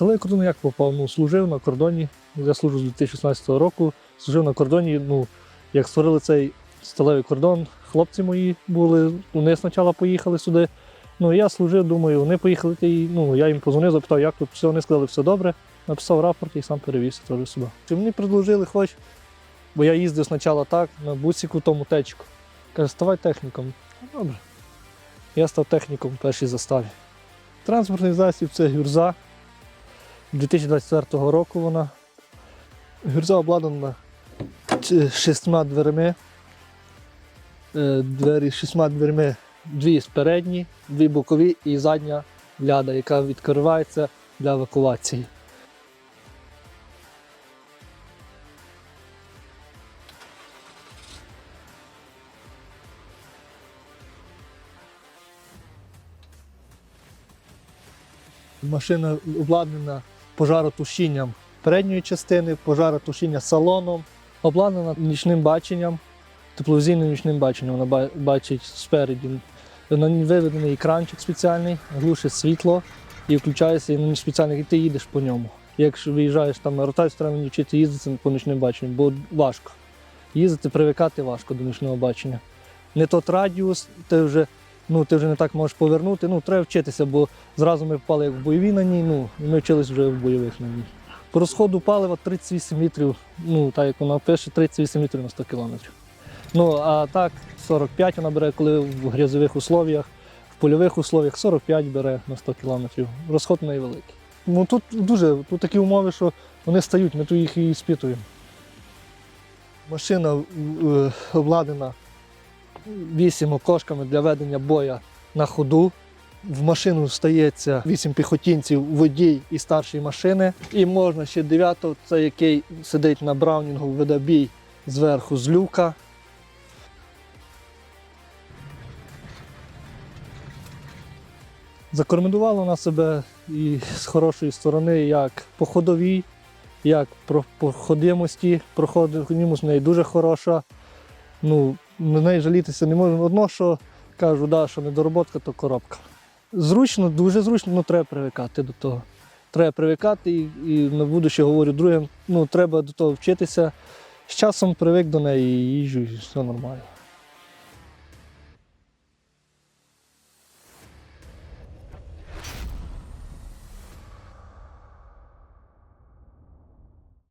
Сталевий кордон як попав? Ну, служив на кордоні. Я служу з 2016 року. Служив на кордоні. Ну, як створили цей сталевий кордон, хлопці мої були, вони спочатку поїхали сюди. Ну, я служив, думаю, вони поїхали, і ну, я їм позвонив, запитав, як тут все, вони сказали, все добре. Написав рапорт і сам перевівся теж сюди. Чи мені предложили хоч, бо я їздив спочатку так, на бусику тому течку. Каже, ставай техніком. Ну, Добре. Я став техніком в першій заставі. Транспортний засіб це гюрза. 2024 року вона. Гюрза обладнана шістьма дверми. Е, Двері шістьма дверми, дві з передні, дві бокові і задня ляда, яка відкривається для евакуації. Машина обладнана пожаротушінням передньої частини, пожаротушіння салоном, обладнана нічним баченням, тепловізійним нічним баченням. Вона бачить спереді. На ній виведений екранчик спеціальний, глушить світло і включається і на спеціальний, і ти їдеш по ньому. Якщо виїжджаєш там на ротацію, треба навчити їздити по нічним баченням, бо важко. Їздити, привикати важко до нічного бачення. Не тот радіус, ти вже, ну, ти вже не так можеш повернути. Ну, треба вчитися, бо зразу ми впали як в бойові на ній, ну, і ми вчились вже в бойових на ній. По розходу палива 38 літрів, ну, так як вона пише, 38 літрів на 100 кілометрів. Ну, а так, 45 вона бере, коли в грязових условіях, в польових условіях 45 бере на 100 кілометрів. Розход в неї великий. Ну тут дуже тут такі умови, що вони стають, ми тут їх і спитуємо. Машина е, обладнана вісім окошками для ведення боя на ходу. В машину стається вісім піхотінців, водій і старший машини. І можна ще дев'ятого, це який сидить на браунінгу, веде бій зверху з люка. Закормендувала вона себе і з хорошої сторони, як по ходовій, як про проходимості. Проходимость в неї дуже хороша. Ну, на неї жалітися не можна. Одно, що кажу, да, що недороботка, то коробка. Зручно, дуже зручно, але треба привикати до того. Треба привикати і, і на будуще говорю другим, ну треба до того вчитися. З часом привик до неї і їжджу, і все нормально.